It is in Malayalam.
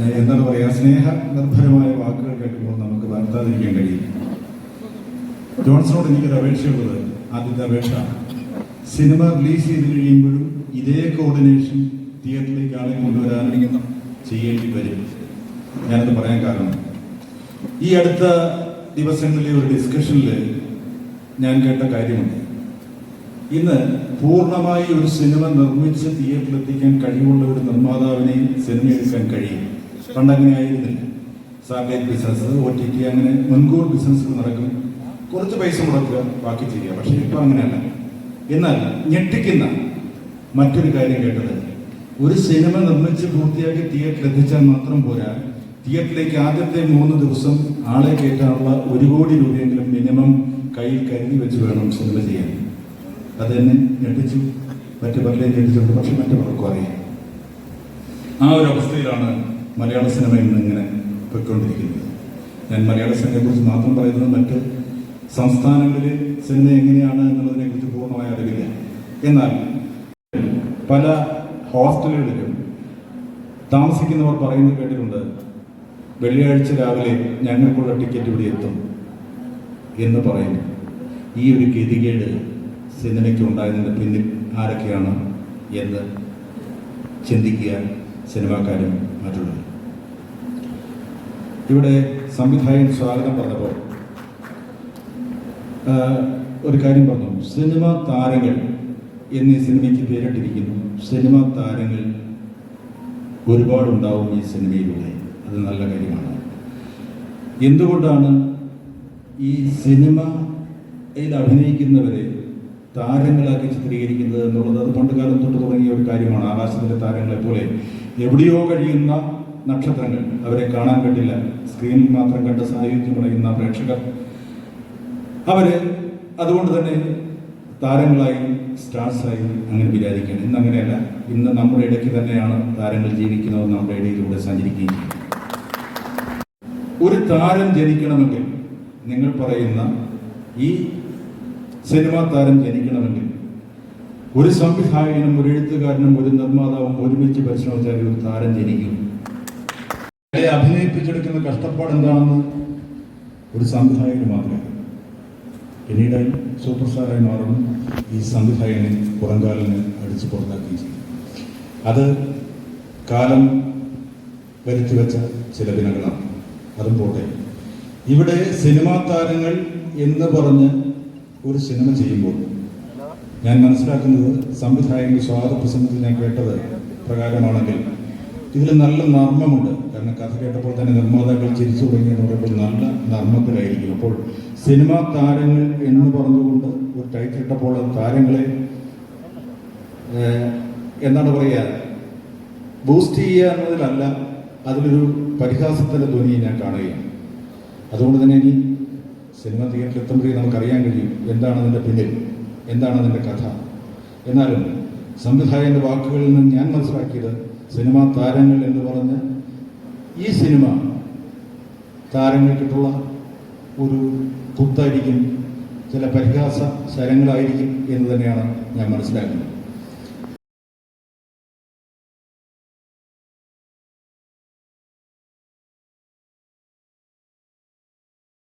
എന്താണ് പറയുക സ്നേഹ നിർഭരമായ വാക്കുകൾ കേൾക്കുമ്പോൾ നമുക്ക് വരുത്താതിരിക്കാൻ കഴിയും ജോൺസണോട് എനിക്കൊരു അപേക്ഷയുള്ളത് ആദ്യത്തെ അപേക്ഷ. സിനിമ റിലീസ് ചെയ്ത് കഴിയുമ്പോഴും ഇതേ കോർഡിനേഷൻ തിയേറ്ററിലേക്ക് ആളെ കൊണ്ടുവരാൻ ചെയ്യേണ്ടി വരും. ഞാനത് പറയാൻ കാരണം ഈ അടുത്ത ദിവസങ്ങളിലെ ഒരു ഡിസ്കഷനിൽ ഞാൻ കേട്ട കാര്യമുണ്ട്. ഇന്ന് പൂർണമായി ഒരു സിനിമ നിർമ്മിച്ച് തിയേറ്ററിലെത്തിക്കാൻ കഴിവുള്ള ഒരു നിർമ്മാതാവിനെ സിനിമ എടുക്കാൻ കഴിയും പണ്ടങ്ങനെ ആയിരുന്നില്ല. Satellite business O T T അങ്ങനെ മുൻകൂർ ബിസിനസ്സുകൾ നടക്കും. കുറച്ച് പൈസ മുടക്കുക ബാക്കി ചെയ്യുക പക്ഷേ ഇപ്പം അങ്ങനെയല്ല. എന്നാൽ ഞെട്ടിക്കുന്ന മറ്റൊരു കാര്യം കേട്ടത് ഒരു സിനിമ നിർമ്മിച്ച് പൂർത്തിയാക്കി തിയേറ്ററിൽ എത്തിച്ചാൽ മാത്രം പോരാ. തിയേറ്ററിലേക്ക് ആദ്യത്തെ മൂന്ന് ദിവസം ആളെ കയറ്റാനുള്ള ഒരു കോടി രൂപയെങ്കിലും മിനിമം കയ്യിൽ കരുതി വെച്ച് വേണം സിനിമ ചെയ്യാൻ. അത് തന്നെ ഞെട്ടിച്ചു. മറ്റു പലരെയും ഞെട്ടിച്ചുണ്ട് പക്ഷെ മറ്റു പലർക്കും അറിയാം. ആ ഒരു അവസ്ഥയിലാണ് മലയാള സിനിമ ഇന്ന് ഇങ്ങനെ പൊയ്ക്കൊണ്ടിരിക്കുന്നത് ഞാൻ മലയാള സിനിമയെ കുറിച്ച് മാത്രം പറയുന്നത് മറ്റ് സംസ്ഥാനങ്ങളിൽ സിനിമ എങ്ങനെയാണ് എന്നുള്ളതിനെ കുറിച്ച് പൂർണമായി അറിവില്ല. എന്നാൽ പല ഹോസ്റ്റലുകളിലും താമസിക്കുന്നവർ പറയുന്നത് കേട്ടിട്ടുണ്ട് വെള്ളിയാഴ്ച രാവിലെ ഞങ്ങൾക്കുള്ള ടിക്കറ്റ് ഇവിടെ എത്തും എന്ന് പറയുന്നു. ഈ ഒരു ഗതികേട് സിനിമയ്ക്ക് ഉണ്ടായതിന്റെ പിന്നിൽ ആരൊക്കെയാണ് എന്ന് ചിന്തിക്കുക സിനിമാക്കാരും മറ്റുള്ളവരും. ഇവിടെ സംവിധായകൻ സ്വാഗതം പറഞ്ഞപ്പോൾ ഒരു കാര്യം പറഞ്ഞു. സിനിമ താരങ്ങൾ എന്നീ സിനിമയ്ക്ക് പേരിട്ടിരിക്കുന്നു. സിനിമ താരങ്ങൾ ഒരുപാടുണ്ടാവും ഈ സിനിമയിലൂടെ. അത് നല്ല കാര്യമാണ്. എന്തുകൊണ്ടാണ് ഈ സിനിമയിൽ അഭിനയിക്കുന്നവരെ താരങ്ങളാക്കി ചിത്രീകരിക്കുന്നത് എന്നുള്ളത് അത് പണ്ട് കാലം തൊട്ട് തുടങ്ങിയ ഒരു കാര്യമാണ്. ആകാശത്തിലെ താരങ്ങളെ പോലെ എവിടെയോ കഴിയുന്ന നക്ഷത്രങ്ങൾ അവരെ കാണാൻ പറ്റില്ല സ്ക്രീനിൽ മാത്രം കണ്ട സാഹിത്യം പറയുന്ന പ്രേക്ഷകർ. അവർ അതുകൊണ്ട് തന്നെ താരങ്ങളായി സ്റ്റാർസായി അങ്ങനെ വിചാരിക്കുകയാണ്. ഇന്ന് അങ്ങനെയല്ല ഇന്ന് നമ്മുടെ ഇടയ്ക്ക് തന്നെയാണ് താരങ്ങൾ ജീവിക്കുന്നത് നമ്മുടെ ഇടയിലൂടെ സഞ്ചരിക്കുകയും ഒരു താരം ജനിക്കണമെങ്കിൽ നിങ്ങൾ പറയുന്ന ഈ സിനിമാ താരം ജനിക്കണമെങ്കിൽ ഒരു സംവിധായകനും ഒരു എഴുത്തുകാരനും ഒരു നിർമ്മാതാവും ഒരുമിച്ച് പരിശ്രമിച്ചാൽ ഒരു താരം ജനിക്കും. അയാളെ അഭിനയിപ്പിച്ചെടുക്കുന്ന കഷ്ടപ്പാട് എന്താണെന്ന് ഒരു സംവിധായകന് മാത്രമേ പിന്നീട് സൂപ്പർ സ്റ്റാറായി മാറുന്നു. ഈ സംവിധായകനെ പുറംകാലിന് അടിച്ചു പുറത്താക്കുകയും ചെയ്യും. അത് കാലം വരുത്തി വെച്ച ചില ദിനങ്ങളാണ്. അതും പോട്ടെ. ഇവിടെ സിനിമാ താരങ്ങൾ എന്ന് പറഞ്ഞ് ഒരു സിനിമ ചെയ്യുമ്പോൾ ഞാൻ മനസ്സിലാക്കുന്നത് സംവിധായകൻ സ്വാഗത പ്രസംഗത്തിൽ ഞാൻ കേട്ടത് പ്രകാരമാണെങ്കിൽ ഇതിൽ നല്ല നർമ്മമുണ്ട്. കാരണം കഥ കേട്ടപ്പോൾ തന്നെ നിർമ്മാതാക്കൾ ചിരിച്ചു തുടങ്ങിയെന്ന് പറയുമ്പോൾ നല്ല നർമ്മത്തിലായിരിക്കും. അപ്പോൾ സിനിമാ താരങ്ങൾ എന്ന് പറഞ്ഞുകൊണ്ട് ഒരു ടൈറ്റിൽ ഇട്ടപ്പോൾ താരങ്ങളെ എന്താണ് പറയുക ബൂസ്റ്റ് ചെയ്യുക എന്നതിലല്ല അതിലൊരു പരിഹാസത്തിന്റെ ധ്വനി ഞാൻ കാണുകയാണ്. അതുകൊണ്ട് തന്നെ ഇനി സിനിമ തിയേറ്ററിൽ എത്തുമ്പോഴേ നമുക്കറിയാൻ കഴിയും എന്താണ് അതിന്റെ പിന്നിൽ എന്താണ് അതിന്റെ കഥ. എന്നാലും സംവിധായകന്റെ വാക്കുകളിൽ നിന്ന് ഞാൻ മനസ്സിലാക്കിയത് സിനിമ താരങ്ങൾ എന്ന് പറഞ്ഞ് ഈ സിനിമ താരങ്ങൾക്കിട്ടുള്ള ഒരു കുത്തായിരിക്കും ചില പരിഹാസ ശരങ്ങളായിരിക്കും എന്ന് തന്നെയാണ് ഞാൻ മനസ്സിലാക്കുന്നത്.